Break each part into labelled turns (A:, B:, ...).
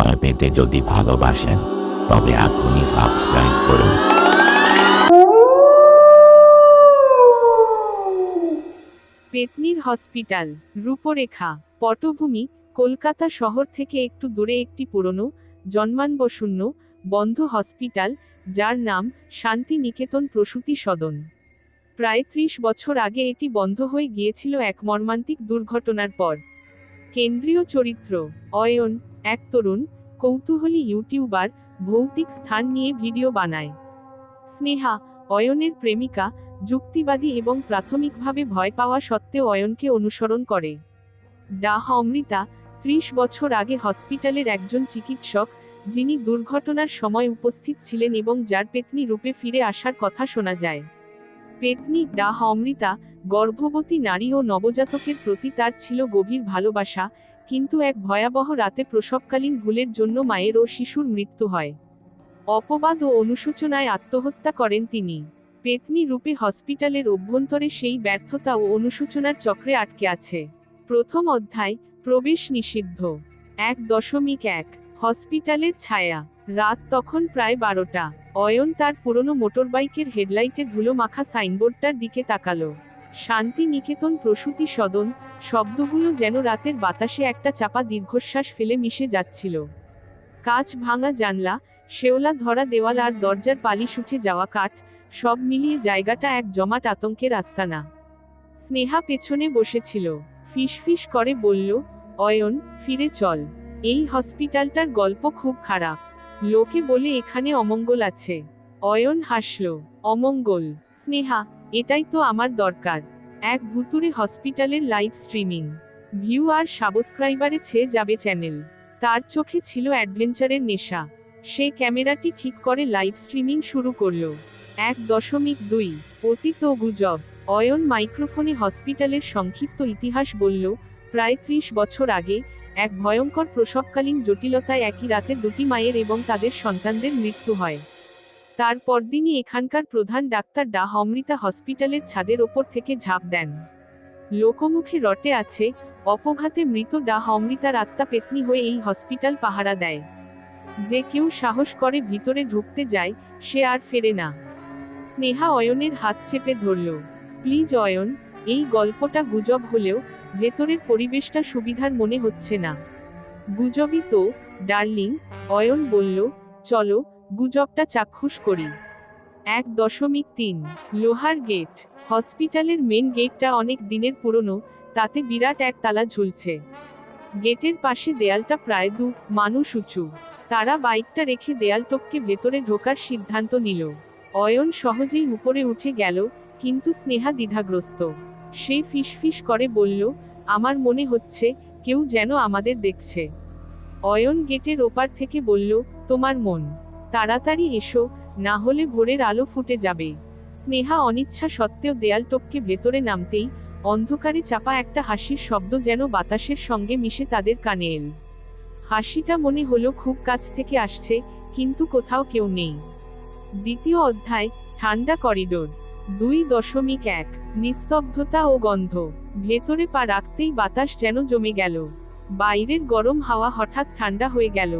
A: ভয় পেতে যদি ভালোবাসেন, তবে এখনই সাবস্ক্রাইব করুন।
B: পেতনির হসপিটাল, রূপরেখা, পটভূমি, কলকাতা শহর থেকে একটু দূরে একটি পুরনো, জন্মানবশূন্য, বন্ধ হসপিটাল, যার নাম শান্তি নিকেতন প্রসূতি সদন। প্রায় ত্রিশ বছর আগে এটি বন্ধ হয়ে গিয়েছিল এক মর্মান্তিক দুর্ঘটনার পর। কেন্দ্রীয় চরিত্র, অয়ন এক তরুণ, কৌতূহলী ইউটিউবার, ভৌতিক স্থান নিয়ে ভিডিও বানায়। স্নেহা, অয়নের প্রেমিকা, যুক্তিবাদী এবং প্রাথমিকভাবে ভয় পাওয়া সত্ত্বেও অয়নকে অনুসরণ করে। ডাহ অমৃতা, ত্রিশ বছর আগে হসপিটালের একজন চিকিৎসক, যিনি দুর্ঘটনার সময় উপস্থিত ছিলেন এবং যার পেতনি রূপে ফিরে আসার কথা শোনা যায়। পেতনি ডাহ অমৃতা, গর্ভবতী নারী ও নবজাতকের প্রতি তার ছিল গভীর ভালোবাসা কিন্তু এক ভয়াবহ রাতে প্রসবকালীন ভুলের জন্য মায়ের ও শিশুর মৃত্যু হয়। অপবাদ ও অনুশোচনায় আত্মহত্যা করেন তিনি। পেতনি রূপে হসপিটালের অভ্যন্তরে সেই ব্যর্থতা ও অনুশোচনার চক্রে আটকে আছে। প্রথম অধ্যায়, প্রবেশ নিষিদ্ধ। এক দশমিক এক, হসপিটালের ছায়া। রাত তখন প্রায় বারোটা। অয়ন তার পুরনো মোটরবাইকের হেডলাইটে ধুলো মাখা সাইনবোর্ডটার দিকে তাকালো। শান্তি নিকেতন প্রসূতি সদন, শব্দগুলো যেন রাতের বাতাসে একটা চাপা দীর্ঘশ্বাস ফেলে মিশে যাচ্ছিল। কাচ ভাঙা জানলা, শেওলা ধরা দেওয়াল আর দরজার পালিশ উঠে যাওয়া কাঠ, সব মিলিয়ে জায়গাটা এক জমাট আতঙ্কের আস্তানা। স্নেহা পেছনে বসেছিল। ফিসফিস করে বলল, অয়ন, ফিরে চল। এই হসপিটালটার গল্প খুব খারাপ। লোকে বলে এখানে অমঙ্গল আছে। অয়ন হাসল, অমঙ্গল, স্নেহা, এটাই তো আমার দরকার। এক ভুতুরে হসপিটালের লাইভ স্ট্রিমিং। ভিউ আর সাবস্ক্রাইবারে ছেয়ে যাবে চ্যানেল। তার চোখে ছিল অ্যাডভেঞ্চারের নেশা। সে ক্যামেরাটি ঠিক করে লাইভ স্ট্রিমিং শুরু করল। এক দশমিক দুই, অতীত গুজব। অয়ন মাইক্রোফোনে হসপিটালের সংক্ষিপ্ত ইতিহাস বলল, প্রায় ত্রিশ বছর আগে, এক ভয়ঙ্কর প্রসবকালীন জটিলতায় একই রাতে দুটি মায়ের এবং তাদের সন্তানদের মৃত্যু হয়। তার পরদিনই এখানকার প্রধান ডাক্তার ডা অমৃতা হসপিটালের ছাদের ওপর থেকে ঝাঁপ দেন। লোকমুখে রটে আছে, অপঘাতে মৃত ডা অমৃতার আত্মা পেতনি হয়ে এই হসপিটাল পাহারা দেয়। যে কেউ সাহস করে ভিতরে ঢুকতে যায়, সে আর ফেরে না। স্নেহা অয়নের হাত চেপে ধরল। প্লিজ অয়ন, এই গল্পটা গুজব হলেও ভেতরের পরিবেশটা সুবিধার মনে হচ্ছে না। গুজবই তো, ডার্লিং, অয়ন বলল, চলো গুজবটা চাক্ষুষ করি। এক দশমিক তিন, লোহার গেট। হসপিটালের মেন গেটটা অনেক দিনের পুরনো, তাতে বিরাট এক তালা ঝুলছে। গেটের পাশে দেয়ালটা প্রায় দু, মানুষ উঁচু। তারা বাইকটা রেখে দেয়াল টপকে ভেতরে ঢোকার সিদ্ধান্ত নিল। অয়ন সহজেই উপরে উঠে গেল, কিন্তু স্নেহা দ্বিধাগ্রস্ত। সে ফিসফিস করে বলল, আমার মনে হচ্ছে, কেউ যেন আমাদের দেখছে। অয়ন গেটের ওপার থেকে বলল, তোমার মন। তাড়াতাড়ি এসো, না হলে ভোরের আলো ফুটে যাবে। স্নেহা অনিচ্ছা সত্ত্বেও দেয়াল টপকে ভেতরে নামতেই অন্ধকারে চাপা একটা হাসির শব্দ যেন বাতাসের সঙ্গে মিশে তাদের কানে এল। হাসিটা মনে হলো খুব কাছ থেকে আসছে, কিন্তু কোথাও কেউ নেই। দ্বিতীয় অধ্যায়, ঠান্ডা করিডোর। দুই দশমিক এক, নিস্তব্ধতা ও গন্ধ। ভেতরে পা রাখতেই বাতাস যেন জমে গেল। বাইরের গরম হাওয়া হঠাৎ ঠান্ডা হয়ে গেল।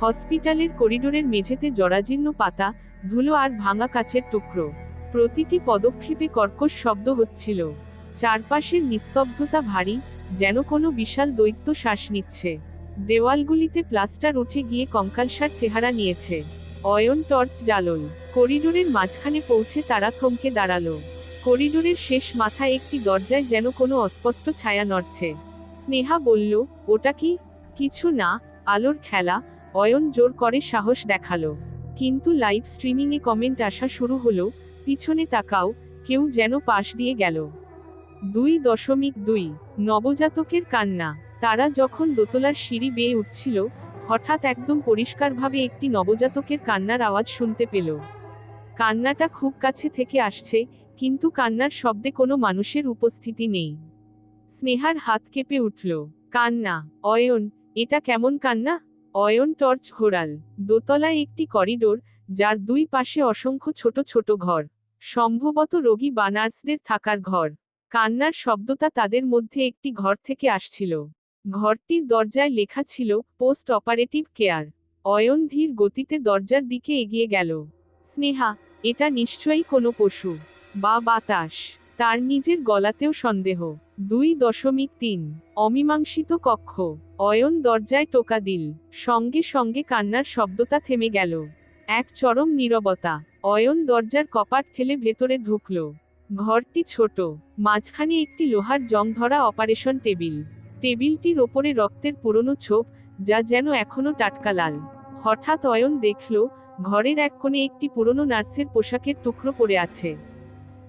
B: হসপিটালের করিডোরের মেঝেতে জরাজীর্ণ পাতা, ধুলো আর ভাঙা কাচের টুকরো। প্রতিটি পদক্ষেপে কর্কশ শব্দ হচ্ছিল। চারপাশের নিস্তব্ধতা ভারী, যেন কোনো বিশাল দৈত্য শ্বাস নিচ্ছে। দেওয়ালগুলিতে প্লাস্টার উঠে গিয়ে কঙ্কালসার চেহারা নিয়েছে। অয়ন টর্চ জ্বালল। করিডোরের মাঝখানে পৌঁছে তারা থমকে দাঁড়াল। করিডোরের শেষ মাথায় একটি দরজায় যেন কোনো অস্পষ্ট ছায়া নড়ছে। স্নেহা বলল, ওটা কি? কিছু না, আলোর খেলা। অয়ন জোর করে সাহস দেখাল। কিন্তু লাইভ স্ট্রিমিংয়ে কমেন্ট আসা শুরু হলো, পিছনে তাকাও, কেউ যেন পাশ দিয়ে গেল। দুই দশমিক দুই, নবজাতকের কান্না। তারা যখন দোতলার সিঁড়ি বেয়ে উঠছিল, হঠাৎ একদম পরিষ্কারভাবে একটি নবজাতকের কান্নার আওয়াজ শুনতে পেল। কান্নাটা খুব কাছে থেকে আসছে, কিন্তু কান্নার শব্দে কোনো মানুষের উপস্থিতি নেই। স্নেহার হাত কেঁপে উঠল। কান্না, অয়ন, এটা কেমন কান্না? অয়ন টর্চ ঘোরাল। দোতলায় একটি করিডোর, যার দুই পাশে অসংখ্য ছোট ছোট ঘর। সম্ভবত রোগী বা নার্সদের থাকার ঘর। কান্নার শব্দটা তাদের মধ্যে একটি ঘর থেকে আসছিল। ঘরটির দরজায় লেখা ছিল, পোস্ট অপারেটিভ কেয়ার। অয়ন ধীর গতিতে দরজার দিকে এগিয়ে গেল। স্নেহা, এটা নিশ্চয়ই কোনো পশু? বা বাতাস। তার নিজের গলাতেও সন্দেহ। দুই দশমিক তিন। অমীমাংসিত কক্ষ। অয়ন দরজায় টোকা দিল। সঙ্গে সঙ্গে কান্নার শব্দটা থেমে গেল। এক চরম নীরবতা। অয়ন দরজার কপাট ঠেলে ভেতরে ঢুকল। ঘরটি ছোট। মাঝখানে একটি লোহার জং ধরা অপারেশন টেবিল। টেবিলটির ওপরে রক্তের পুরনো ছোপ, যা যেন এখনও টাটকা লাল। হঠাৎ অয়ন দেখল, ঘরের এক কোণে একটি পুরনো নার্সের পোশাকের টুকরো পড়ে আছে।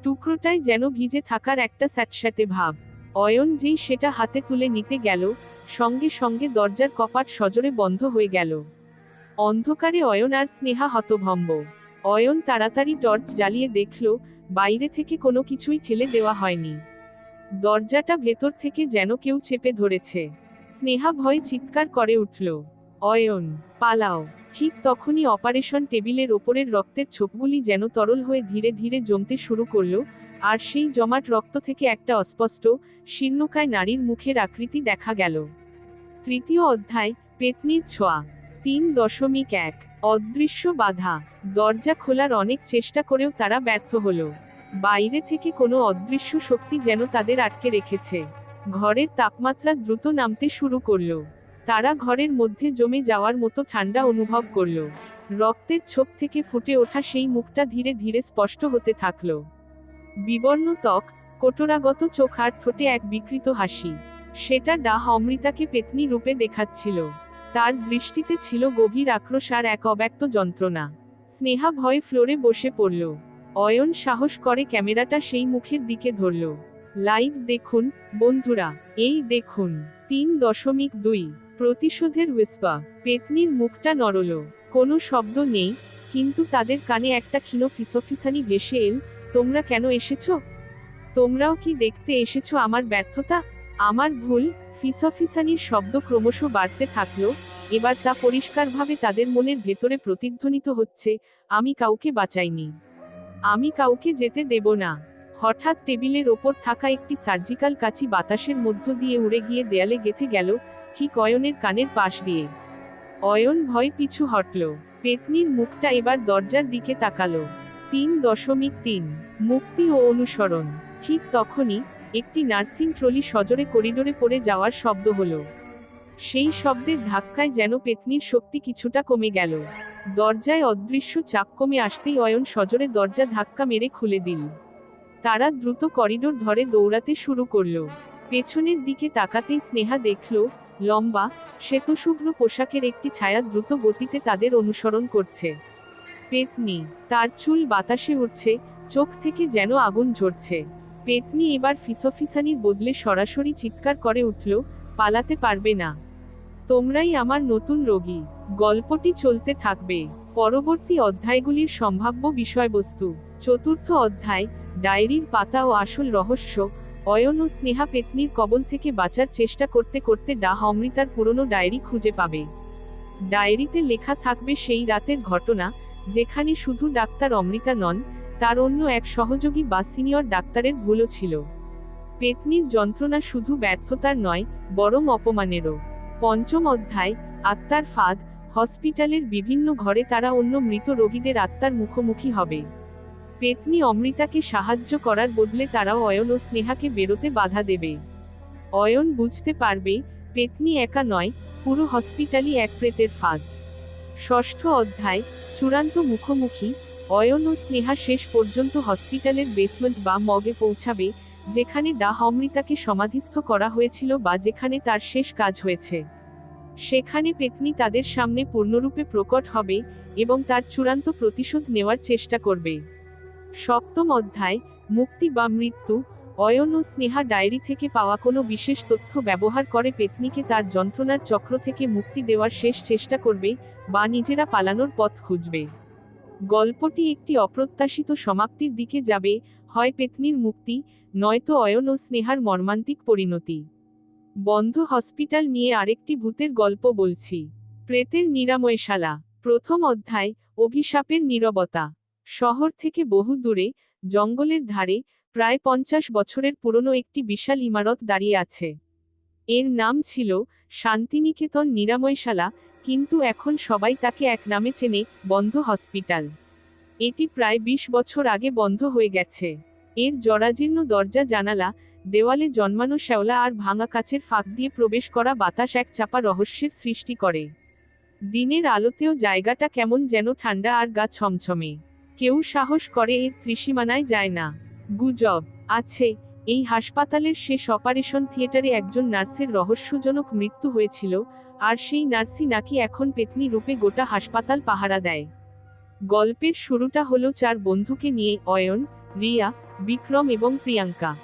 B: টুকরোটায় যেন ভিজে থাকার একটা স্যাঁতস্যাঁতে ভাব। অয়ন যেই সেটা হাতে তুলে নিতে গেল, সঙ্গে সঙ্গে দরজার কপাট সজোরে বন্ধ হয়ে গেল। অন্ধকারে অয়ন আর স্নেহা হতভম্ব। অয়ন তাড়াতাড়ি টর্চ জ্বালিয়ে দেখল, বাইরে থেকে কোনো কিছুই ঠেলে দেওয়া হয়নি। দরজাটা ভেতর থেকে যেন কেউ চেপে ধরেছে। স্নেহা ভয়ে চিৎকার করে উঠল। অয়ন, পালাও। ঠিক তখনই অপারেশন টেবিলের ওপরের রক্তের ছোপগুলি যেন তরল হয়ে ধীরে ধীরে জমতে শুরু করল, আর সেই জমাট রক্ত থেকে একটা অস্পষ্ট, শীর্ণকায় নারীর মুখের আকৃতি দেখা গেল। তৃতীয় অধ্যায়, পেতনির ছোঁয়া। তিন দশমিক এক, অদৃশ্য বাধা। দরজা খোলার অনেক চেষ্টা করেও তারা ব্যর্থ হলো। বাইরে থেকে কোনো অদৃশ্য শক্তি যেন তাদের আটকে রেখেছে। ঘরের তাপমাত্রা দ্রুত নামতে শুরু করল। তারা ঘরের মধ্যে জমে যাওয়ার মতো ঠান্ডা অনুভব করল। রক্তের ছোপ থেকে ফুটে ওঠা সেই মুখটা ধীরে ধীরে স্পষ্ট হতে থাকল। বিবর্ণ ত্বক, কোটরাগত চোখ আর ঠোঁটে এক বিকৃত হাসি। সেটা ডাহ অমৃতাকে পেতনি রূপে দেখাচ্ছিল। তার দৃষ্টিতে ছিল গভীর আক্রোশ আর এক অব্যক্ত যন্ত্রণা। স্নেহা ভয়ে ফ্লোরে বসে পড়ল। অয়ন সাহস করে ক্যামেরাটা সেই মুখের দিকে ধরল। লাইভ দেখুন, বন্ধুরা, এই দেখুন, তিন দশমিক দুই। প্রতিশোধের উইসপা পেতনির মুখটা নরল কোনো শব্দ নেই, কিন্তু তাদের কানে একটা ক্ষীণ ফিসফিসানি ভেসে এল, তোমরা কেন এসেছ? তোমরাও কি দেখতে এসেছ আমার ব্যর্থতা? আমার ভুল? ফিসফিসানির শব্দ ক্রমশ বাড়তে থাকল, এবার তা পরিষ্কারভাবে তাদের মনের ভেতরে প্রতিধ্বনিত হচ্ছে, আমি কাউকে বাঁচাইনি। আমি কাউকে যেতে দেব না। হঠাৎ টেবিলের ওপর থাকা একটি সার্জিক্যাল কাচি বাতাসের মধ্য দিয়ে উড়ে গিয়ে দেয়ালে গেথে গেল ঠিক অয়নের কানের পাশ দিয়ে। অয়ন ভয় পিছু হটল। পেতনির মুখটা এবার দরজার দিকে তাকালো। তিন দশমিক তিন, মুক্তি ও অনুসরণ। ঠিক তখনই একটি নার্সিং ট্রলি সজোরে করিডোরে পড়ে যাওয়ার শব্দ হলো। সেই শব্দের ধাক্কায় যেন পেতনির শক্তি কিছুটা কমে গেল। দরজায় অদৃশ্য চাপ কমে আসতেই অয়ন সজোরে দরজা ধাক্কা মেরে খুলে দিল। তারা দ্রুত করিডোর ধরে দৌড়াতে শুরু করল। পেছনের দিকে তাকাতেই স্নেহা দেখল লম্বা, শ্বেতশুভ্র পোশাকের একটি ছায়া দ্রুত গতিতে তাদের অনুসরণ করছে। পেতনি, তার চুল বাতাসে উঠছে চোখ থেকে যেন আগুন ঝরছে। পেতনি এবার ফিসফিসানির বদলে সরাসরি চিৎকার করে উঠল, পালাতে পারবে না। তোমরাই আমার নতুন রোগী। গল্পটি চলতে থাকবে। পরবর্তী অধ্যায়গুলির সম্ভাব্য বিষয়বস্তু। চতুর্থ অধ্যায়, ডায়েরির পাতা ও আসল রহস্য অয়ন ও স্নেহা পেতনির কবল থেকে বাঁচার চেষ্টা করতে করতে ডাহ অমৃতার পুরনো ডায়েরি খুঁজে পাবে। ডায়েরিতে লেখা থাকবে সেই রাতের ঘটনা, যেখানে শুধু ডাক্তার অমৃতা নন, তার অন্য এক সহযোগী বা সিনিয়র ডাক্তারের ভুলও ছিল। পেতনির যন্ত্রণা শুধু ব্যর্থতার নয়, বরং অপমানেরও। পঞ্চম অধ্যায়, আত্মার ফাঁদ, হসপিটালের বিভিন্ন ঘরে তারা অন্য মৃত রোগীদের আত্মার মুখোমুখি হবে। পেতনি অমৃতাকে সাহায্য করার বদলে তারাও অয়ন ও স্নেহাকে বেরোতে বাধা দেবে। অয়ন বুঝতে পারবে, পেতনি একা নয়, পুরো হসপিটালই এক প্রেতের ফাঁদ। ষষ্ঠ অধ্যায়, চূড়ান্ত মুখোমুখি, অয়ন ও স্নেহা শেষ পর্যন্ত হসপিটালের বেসমেন্ট বা মগে পৌঁছাবে, যেখানে ডাহ অমৃতাকে সমাধিস্থ করা হয়েছিল বা যেখানে তার শেষ কাজ হয়েছে। সেখানে পেতনি তাদের সামনে পূর্ণরূপে প্রকট হবে এবং তার চূড়ান্ত প্রতিশোধ নেওয়ার চেষ্টা করবে। সপ্তম অধ্যায়, মুক্তি বা মৃত্যু, অয়ন ও স্নেহা ডায়েরি থেকে পাওয়া কোনো বিশেষ তথ্য ব্যবহার করে পেতনিকে তার যন্ত্রণার চক্র থেকে মুক্তি দেওয়ার শেষ চেষ্টা করবে বা নিজেরা পালানোর পথ খুঁজবে। গল্পটি একটি অপ্রত্যাশিত সমাপ্তির দিকে যাবে, হয় পেতনির মুক্তি, নয়তো অয়ন ও স্নেহার মর্মান্তিক পরিণতি। বন্ধ হসপিটাল নিয়ে আরেকটি ভূতের গল্প বলছি। প্রেতের নিরাময়শালা, প্রথম অধ্যায়, অভিশাপের নীরবতা। শহর থেকে বহু দূরে, জঙ্গলের ধারে, প্রায় পঞ্চাশ বছরের পুরনো একটি বিশাল ইমারত দাঁড়িয়ে আছে। এর নাম ছিল শান্তিনিকেতন নিরাময়শালা, কিন্তু এখন সবাই তাকে এক নামে চেনে, বন্ধ হসপিটাল। এটি প্রায় বিশ বছর আগে বন্ধ হয়ে গেছে। এর জরাজীর্ণ দরজা, জানালা, দেওয়ালে জন্মানো শ্যাওলা আর ভাঙা কাচের ফাঁক দিয়ে প্রবেশ করা বাতাস এক চাপা রহস্যের সৃষ্টি করে। দিনের আলোতেও জায়গাটা কেমন যেন ঠান্ডা আর গা ছমছমে। কেউ সাহস করে এর ত্রিসীমানায় যায় না। গুজব, আছে, এই হাসপাতালের শেষ অপারেশন থিয়েটারে একজন নার্সের রহস্যজনক মৃত্যু হয়েছিল, আর সেই নার্সই নাকি এখন পেতনি রূপে গোটা হাসপাতাল পাহারা দেয়। গল্পের শুরুটা হলো চার বন্ধুকে নিয়ে অয়ন, রিয়া, বিক্রম এবং প্রিয়াঙ্কা।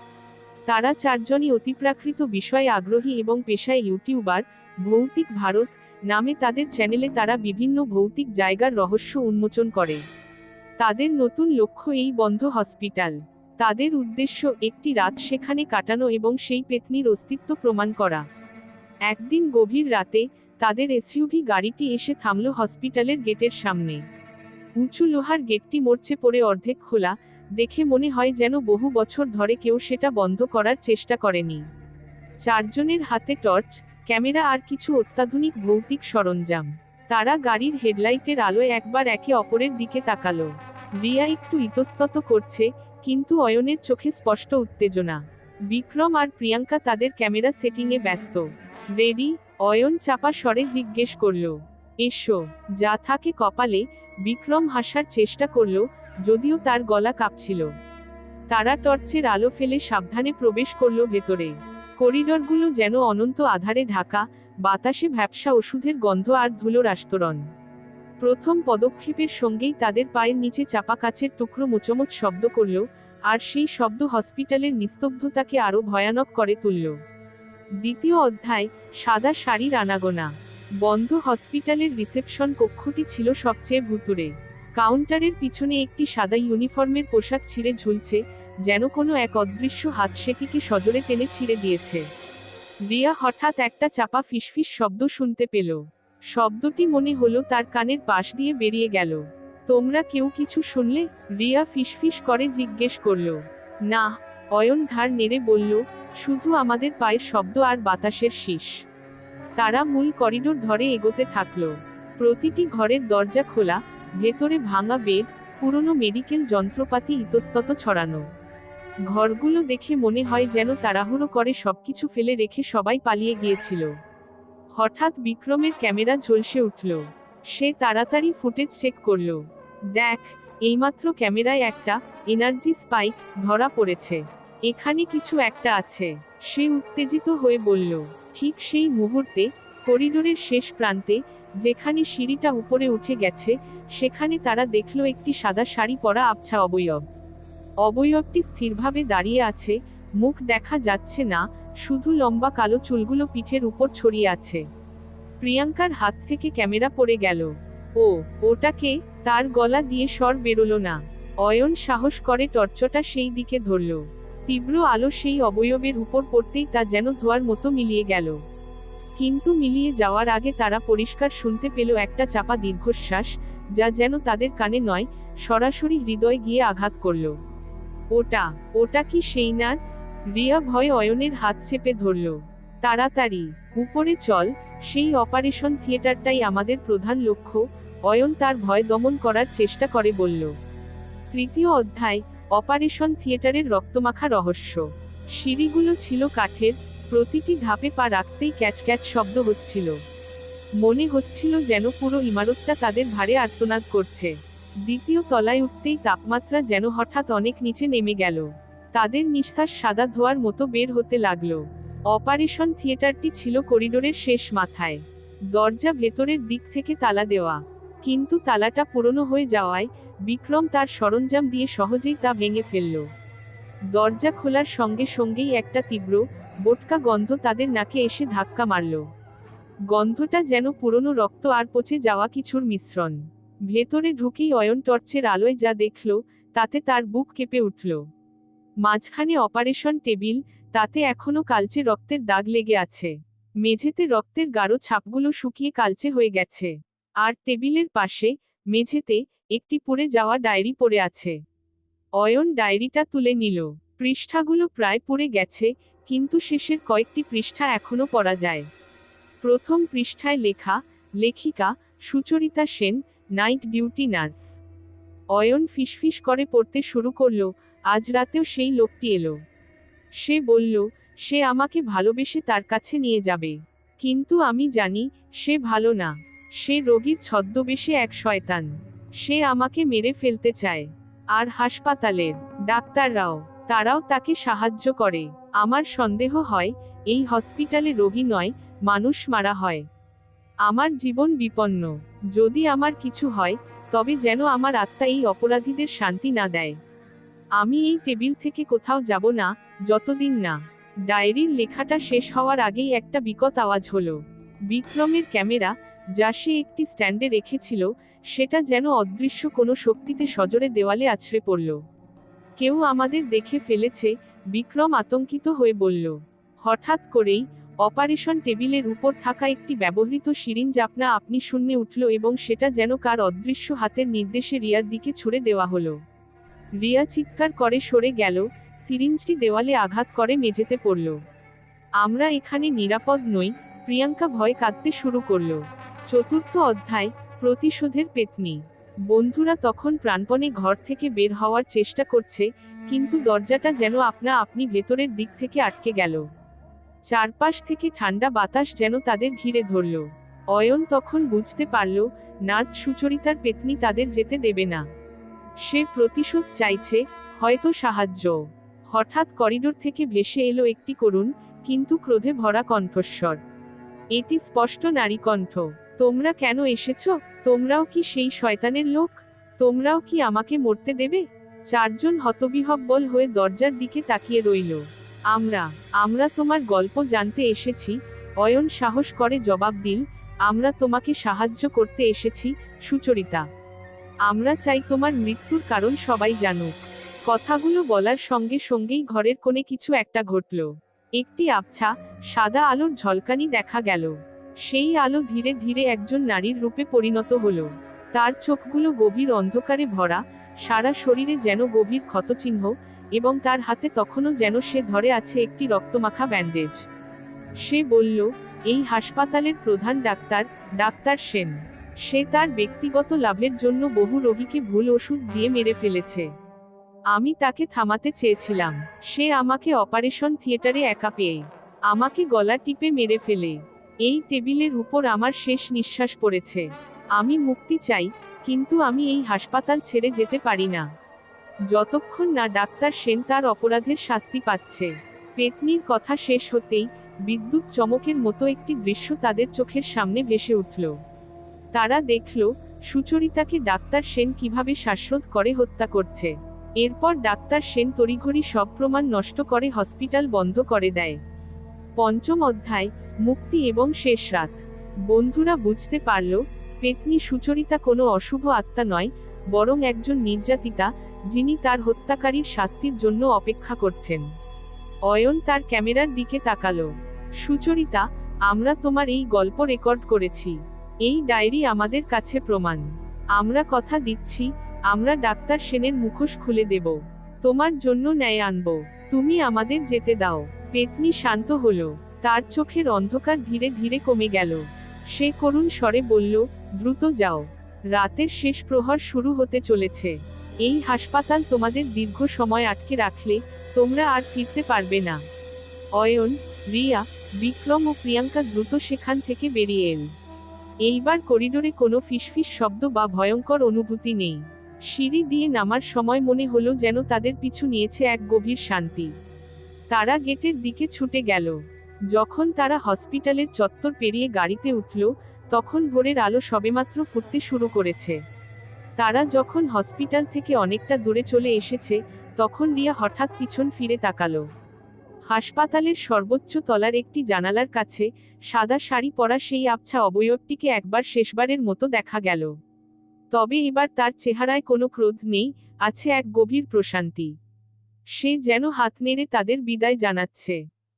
B: তারা চারজনই অতিপ্রাকৃত বিষয়ে আগ্রহী এবং পেশায় ইউটিউবার, ভৌতিক ভারত নামে তাদের চ্যানেলে তারা বিভিন্ন ভৌতিক জায়গার রহস্য উন্মোচন করে। তাদের নতুন লক্ষ্য এই বন্ধ হসপিটাল। তাদের উদ্দেশ্য একটি রাত সেখানে কাটানো এবং সেই পেতনির অস্তিত্ব প্রমাণ করা। একদিন গভীর রাতে তাদের এসইউভি গাড়িটি এসে থামল হসপিটালের গেটের সামনে। উঁচু লোহার গেটটি মরচে পড়ে অর্ধেক খোলা, দেখে মনে হয় যেন বহু বছর ধরে কেউ সেটা বন্ধ করার চেষ্টা করেনি। চারজনের হাতে টর্চ, ক্যামেরা আর কিছু অত্যাধুনিক ভৌতিক সরঞ্জাম। তারা গাড়ির হেডলাইটের আলোয় একবার একে অপরের দিকে তাকালো। রিয়া একটু ইতস্তত করছে, কিন্তু অয়নের চোখে স্পষ্ট উত্তেজনা। বিক্রম আর প্রিয়াঙ্কা তাদের ক্যামেরা সেটিংয়ে ব্যস্ত। রেডি, অয়ন চাপা স্বরে জিজ্ঞেস করল, এসো। যা থাকে কপালে, বিক্রম হাসার চেষ্টা করল, যদিও তার গলা কাঁপছিল। তারা টর্চের আলো ফেলে সাবধানে প্রবেশ করল ভেতরে। করিডরগুলো যেন অনন্ত আধারে ঢাকা বাতাসে ভ্যাপসা ওষুধের গন্ধ আর ধুলোর আস্তরণ প্রথম পদক্ষেপের সঙ্গেই তাদের পায়ের নিচে চাপা কাচের টুকরো মোচমোচ শব্দ করল, আর সেই শব্দ হসপিটালের নিস্তব্ধতাকে আরও ভয়ানক করে তুলল। দ্বিতীয় অধ্যায়, সাদা শাড়ির আনাগোনা। বন্ধ হসপিটালের রিসেপশন কক্ষটি ছিল সবচেয়ে ভুতুরে কাউন্টারের পিছনে একটি সাদা ইউনিফর্মের পোশাক ছিঁড়ে ঝুলছে, যেন কোনো এক অদৃশ্য হাত সেটিকে সজোরে টেনে ছিঁড়ে দিয়েছে। রিয়া হঠাৎ একটা চাপা ফিসফিস শব্দ শুনতে পেল। শব্দটি মনে হলো তার কানের পাশ দিয়ে বেরিয়ে গেল। তোমরা কেউ কিছু শুনলে? রিয়া ফিসফিস করে জিজ্ঞেস করল। না, অয়ন ঘাড় নেড়ে বলল, শুধু আমাদের পায়ের শব্দ আর বাতাসের শীষ। তারা মূল করিডোর ধরে এগোতে থাকল। প্রতিটি ঘরের দরজা খোলা, ভেতরে ভাঙা বেড, পুরনো মেডিকেল যন্ত্রপাতি ইতস্তত ছড়ানো। ঘরগুলো দেখে মনে হয় যেন তাড়াহুড়ো করে সবকিছু ফেলে রেখে সবাই পালিয়ে গিয়েছিল। হঠাৎ বিক্রমের ক্যামেরা ঝলসে উঠল। সে তাড়াতাড়ি ফুটেজ চেক করল। দেখ, এইমাত্র ক্যামেরায় একটা এনার্জি স্পাইক ধরা পড়েছে। এখানে কিছু একটা আছে। সে উত্তেজিত হয়ে বলল, ঠিক সেই মুহূর্তে করিডোরের শেষ প্রান্তে যেখানে সিঁড়িটা উপরে উঠে গেছে, সেখানে তারা দেখল একটি সাদা শাড়ি পরা আবছা অবয়ব। অবয়বটি স্থিরভাবে দাঁড়িয়ে আছে, মুখ দেখা যাচ্ছে না, শুধু লম্বা কালো চুলগুলো পিঠের উপর ছড়িয়ে আছে। প্রিয়াঙ্কার হাত থেকে ক্যামেরা পড়ে গেল। ও ওটাকে তার গলা দিয়ে স্বর বেরোলো না। অয়ন সাহস করে টর্চটা সেই দিকে ধরল। তীব্র আলো সেই অবয়বের উপর পড়তেই তা যেন ধোয়ার মতো মিলিয়ে গেল। কিন্তু মিলিয়ে যাওয়ার আগে তারা পরিষ্কার শুনতে পেল একটা চাপা দীর্ঘশ্বাস, যা যেন তাদের কানে নয়, সরাসরি হৃদয় গিয়ে আঘাত করল। ওটা ওটা কি সেই নার্স? রিয়া ভয় অয়নের হাত চেপে ধরল। তাড়াতাড়ি, উপরে চল, সেই অপারেশন থিয়েটারটাই আমাদের প্রধান লক্ষ্য, অয়ন তার ভয় দমন করার চেষ্টা করে বলল। তৃতীয় অধ্যায়, অপারেশন থিয়েটারের রক্তমাখা রহস্য। সিঁড়িগুলো ছিল কাঠের, প্রতিটি ধাপে পা রাখতেই ক্যাচ ক্যাচ শব্দ হচ্ছিল। মনে হচ্ছিল যেন পুরো ইমারতটা তাদের ভারে আর্তনাদ করছে। দ্বিতীয় তলায় উঠতেই তাপমাত্রা যেন হঠাৎ অনেক নিচে নেমে গেল। তাদের নিঃশ্বাস সাদা ধোয়ার মতো বের হতে লাগল। অপারেশন থিয়েটারটি ছিল করিডোরের শেষ মাথায়। দরজা ভেতরের দিক থেকে তালা দেওয়া। কিন্তু তালাটা পুরনো হয়ে যাওয়ায় বিক্রম তার সরঞ্জাম দিয়ে সহজেই তা ভেঙে ফেলল। দরজা খোলার সঙ্গে সঙ্গেই একটা তীব্র, বোটকা গন্ধ তাদের নাকে এসে ধাক্কা মারল। গন্ধটা যেন পুরনো রক্ত আর পচে যাওয়া কিছুর মিশ্রণ। ভেতরে ঢুকেই অয়ন টর্চের আলোয় যা দেখল, তাতে তার বুক কেঁপে উঠল। মাঝখানে অপারেশন টেবিল, তাতে এখনও কালচে রক্তের দাগ লেগে আছে। মেঝেতে রক্তের গাঢ় ছাপগুলো শুকিয়ে কালচে হয়ে গেছে। আর টেবিলের পাশে, মেঝেতে, একটি পড়ে যাওয়া ডায়েরি পড়ে আছে। অয়ন ডায়েরিটা তুলে নিল। পৃষ্ঠাগুলো প্রায় পড়ে গেছে, কিন্তু শেষের কয়েকটি পৃষ্ঠা এখনও পড়া যায়। প্রথম পৃষ্ঠায় লেখা, লেখিকা Sucharita Sen night duty nurse. Ayan ফিসফিস করে পড়তে শুরু করল, আজ রাতেও সেই লোকটি এলো। সে বলল, সে আমাকে ভালোবেসে তার কাছে নিয়ে যাবে। কিন্তু আমি জানি, সে ভালো না। সে রোগীর ছদ্মবেশে এক শয়তান। সে আমাকে মেরে ফেলতে চায়। আর হাসপাতালের ডাক্তাররাও, তারাও তাকে সাহায্য করে। আমার সন্দেহ হয়, এই হসপিটালে রোগী নয়, মানুষ মারা হয়। আমার জীবন বিপন্ন। যদি আমার কিছু হয়, তবে যেন আমার আত্মা এই অপরাধীদের শান্তি না দেয়। আমি এই টেবিল থেকে কোথাও যাব না, যতদিন না। ডায়েরির লেখাটা শেষ হওয়ার আগেই একটা বিকট আওয়াজ হলো। বিক্রমের ক্যামেরা, যা সে একটি স্ট্যান্ডে রেখেছিল, সেটা যেন অদৃশ্য কোনো শক্তিতে সজোরে দেওয়ালে আছড়ে পড়ল। কেউ আমাদের দেখে ফেলেছে, বিক্রম আতঙ্কিত হয়ে বলল, হঠাৎ করেই অপারেশন টেবিলের উপর থাকা একটি ব্যবহৃত সিরিঞ্জ আপনা আপনি শূন্যে উঠল এবং সেটা যেন কার অদৃশ্য হাতের নির্দেশে রিয়ার দিকে ছুড়ে দেওয়া হলো। রিয়া চিৎকার করে সরে গেল, সিরিঞ্জটি দেওয়ালে আঘাত করে মেঝেতে পড়ল। আমরা এখানে নিরাপদ নই, প্রিয়াঙ্কা ভয় কাঁদতে শুরু করল। চতুর্থ অধ্যায়, প্রতিশোধের পেতনি। বন্ধুরা তখন প্রাণপণে ঘর থেকে বের হওয়ার চেষ্টা করছে, কিন্তু দরজাটা যেন আপনা আপনি ভেতরের দিক থেকে আটকে গেল। চারপাশ থেকে ঠান্ডা বাতাস যেন তাদের ঘিরে ধরল। অয়ন তখন বুঝতে পারল, নার্স সুচরিতার পেতনি তাদের যেতে দেবে না। সে প্রতিশোধ চাইছে, হয়তো সাহায্য। হঠাৎ করিডোর থেকে ভেসে এলো একটি করুণ, কিন্তু ক্রোধে ভরা কণ্ঠস্বর। এটি স্পষ্ট নারী কণ্ঠ তোমরা কেন এসেছ? তোমরাও কি সেই শয়তানের লোক? তোমরাও কি আমাকে মরতে দেবে? চারজন হতবিহব্বল হয়ে দরজার দিকে তাকিয়ে রইল। আমরা আমরা তোমার গল্প জানতে এসেছি, অয়ন সাহস করে জবাব দিল, আমরা তোমাকে সাহায্য করতে এসেছি, সুচরিতা। আমরা চাই তোমার মৃত্যুর কারণ সবাই জানুক। কথাগুলো বলার সঙ্গে সঙ্গেই ঘরের কোণে কিছু একটা ঘটল। একটি আবছা, সাদা আলোর ঝলকানি দেখা গেল। সেই আলো ধীরে ধীরে একজন নারীর রূপে পরিণত হলো। তার চোখগুলো গভীর অন্ধকারে ভরা, সারা শরীরে যেন গভীর ক্ষতচিহ্ন এবং তার হাতে তখনও যেন সে ধরে আছে একটি রক্তমাখা ব্যান্ডেজ। সে বলল, এই হাসপাতালের প্রধান ডাক্তার ডাক্তার সেন। সে তার ব্যক্তিগত লাভের জন্য বহু রোগীকে ভুল ওষুধ দিয়ে মেরে ফেলেছে। আমি তাকে থামাতে চেয়েছিলাম। সে আমাকে অপারেশন থিয়েটারে একা পেয়ে আমাকে গলা টিপে মেরে ফেলে। এই টেবিলের উপর আমার শেষ নিঃশ্বাস পড়েছে। আমি মুক্তি চাই, কিন্তু আমি এই হাসপাতাল ছেড়ে যেতে পারি না। যতক্ষণ না ডাক্তার সেন তার অপরাধের শাস্তি পাচ্ছে। পেতনির কথা শেষ হতেই বিদ্যুৎ চমকের মতো একটি দৃশ্য তাদের চোখের সামনে ভেসে উঠল। তারা দেখল, সুচরিতাকে ডাক্তার সেন কীভাবে শ্বাসরোধ করে হত্যা করছে। এরপর ডাক্তার সেন তড়িঘড়ি সব প্রমাণ নষ্ট করে হসপিটাল বন্ধ করে দেয়। পঞ্চম অধ্যায়, মুক্তি এবং শেষ রাত। বন্ধুরা বুঝতে পারল, পেতনি সুচরিতা কোনো অশুভ আত্মা নয়, বরং একজন নির্যাতিতা যিনি তার হত্যাকারীর শাস্তির জন্য অপেক্ষা করছেন। অয়ন তার ক্যামেরার দিকে তাকালো। সুচরিতা, আমরা তোমার এই গল্প রেকর্ড করেছি। এই ডায়েরি আমাদের কাছে প্রমাণ। আমরা কথা দিচ্ছি, আমরা ডাক্তার সেনের মুখোশ খুলে দেব। তোমার জন্য ন্যায় আনব। তুমি আমাদের যেতে দাও। পেতনি শান্ত হলো। তার চোখের অন্ধকার ধীরে ধীরে কমে গেল। সে করুণ স্বরে বলল, দ্রুত যাও। রাতের শেষ প্রহর শুরু হতে চলেছে। এই হাসপাতাল তোমাদের দীর্ঘ সময় আটকে রাখলে তোমরা আর ফিরতে পারবে না। অয়ন, রিয়া, বিক্রম ও প্রিয়াঙ্কা দ্রুত সেখান থেকে বেরিয়ে এল। এইবার করিডোরে কোনো ফিসফিস শব্দ বা ভয়ঙ্কর অনুভূতি নেই। সিঁড়ি দিয়ে নামার সময় মনে হলো যেন তাদের পিছু নিয়েছে এক গভীর শান্তি। তারা গেটের দিকে ছুটে গেল। যখন তারা হসপিটালের চত্বর পেরিয়ে গাড়িতে উঠল, তখন ভোরের আলো সবেমাত্র ফুটতে শুরু করেছে। তারা যখন হসপিটাল থেকে অনেকটা দূরে চলে এসেছে, তখন রিয়া হঠাৎ পিছন ফিরে তাকালো। হাসপাতালের সর্বোচ্চ তলার একটি জানালার কাছে সাদা শাড়ি পরা সেই আবছা অবয়বটিকে একবার শেষবারের মতো দেখা গেল। তবে এবার তার চেহারায় কোনো ক্রোধ নেই, আছে এক গভীর প্রশান্তি। সে যেন হাত নেড়ে তাদের বিদায় জানাচ্ছে।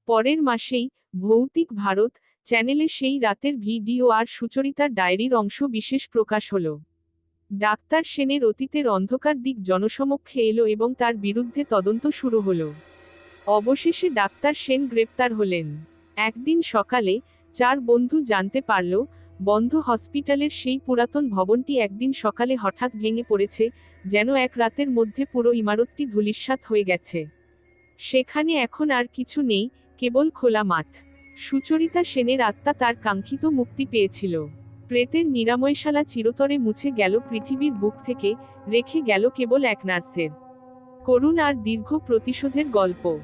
B: পরের মাসেই ভৌতিক ভারত চ্যানেলে সেই রাতের ভিডিও আর সুচরিতার ডায়েরির অংশ বিশেষ প্রকাশ হলো। ডাক্তার সেনের অতীতের অন্ধকার দিক জনসমক্ষে এলো এবং তার বিরুদ্ধে তদন্ত শুরু হল। অবশেষে ডাক্তার সেন গ্রেপ্তার হলেন। একদিন সকালে চার বন্ধু জানতে পারল, বন্ধ হসপিটালের সেই পুরাতন ভবনটি একদিন সকালে হঠাৎ ভেঙে পড়েছে, যেন এক রাতের মধ্যে পুরো ইমারতটি ধূলিসাৎ হয়ে গেছে। সেখানে এখন আর কিছু নেই, কেবল খোলা মাঠ। সুচরিতা সেনের আত্মা তার কাঙ্ক্ষিত মুক্তি পেয়েছিল। প্রেতের নিরাময়শালা চিরতরে মুছে গেল পৃথিবীর বুক থেকে, রেখে গেল কেবল এক নার্সের। করুণ আর দীর্ঘ প্রতিশোধের গল্প।